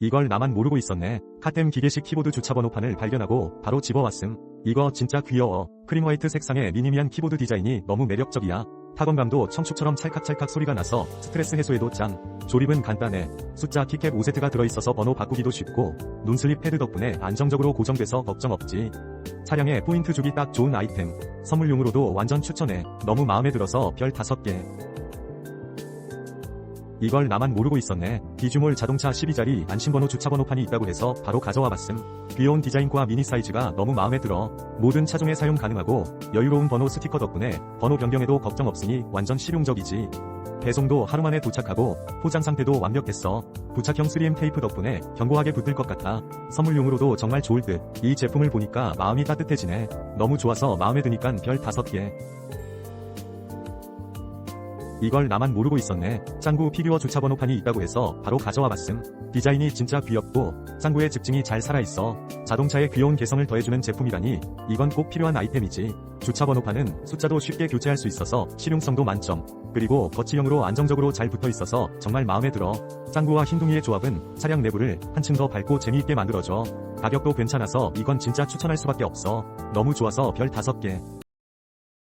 이걸 나만 모르고 있었네. 카템 기계식 키보드 주차번호판을 발견하고 바로 집어왔음. 이거 진짜 귀여워. 크림 화이트 색상의 미니미한 키보드 디자인이 너무 매력적이야. 타건감도 청축처럼 찰칵찰칵 소리가 나서 스트레스 해소에도 짱. 조립은 간단해. 숫자 키캡 5세트가 들어있어서 번호 바꾸기도 쉽고 논슬립 패드 덕분에 안정적으로 고정돼서 걱정 없지. 차량에 포인트 주기 딱 좋은 아이템. 선물용으로도 완전 추천해. 너무 마음에 들어서 별 5개. 이걸 나만 모르고 있었네. 비주몰 자동차 12자리 안심번호 주차번호판이 있다고 해서 바로 가져와 봤음. 귀여운 디자인과 미니 사이즈가 너무 마음에 들어. 모든 차종에 사용 가능하고 여유로운 번호 스티커 덕분에 번호 변경에도 걱정 없으니 완전 실용적이지. 배송도 하루 만에 도착하고 포장 상태도 완벽했어. 부착형 3M 테이프 덕분에 견고하게 붙을 것 같아. 선물용으로도 정말 좋을 듯. 이 제품을 보니까 마음이 따뜻해지네. 너무 좋아서 마음에 드니깐 별 5개. 이걸 나만 모르고 있었네. 짱구 피규어 주차 번호판이 있다고 해서 바로 가져와 봤음. 디자인이 진짜 귀엽고 짱구의 집증이 잘 살아있어. 자동차의 귀여운 개성을 더해주는 제품이라니 이건 꼭 필요한 아이템이지. 주차 번호판은 숫자도 쉽게 교체할 수 있어서 실용성도 만점. 그리고 거치형으로 안정적으로 잘 붙어 있어서 정말 마음에 들어. 짱구와 흰둥이의 조합은 차량 내부를 한층 더 밝고 재미있게 만들어줘. 가격도 괜찮아서 이건 진짜 추천할 수밖에 없어. 너무 좋아서 별 5개.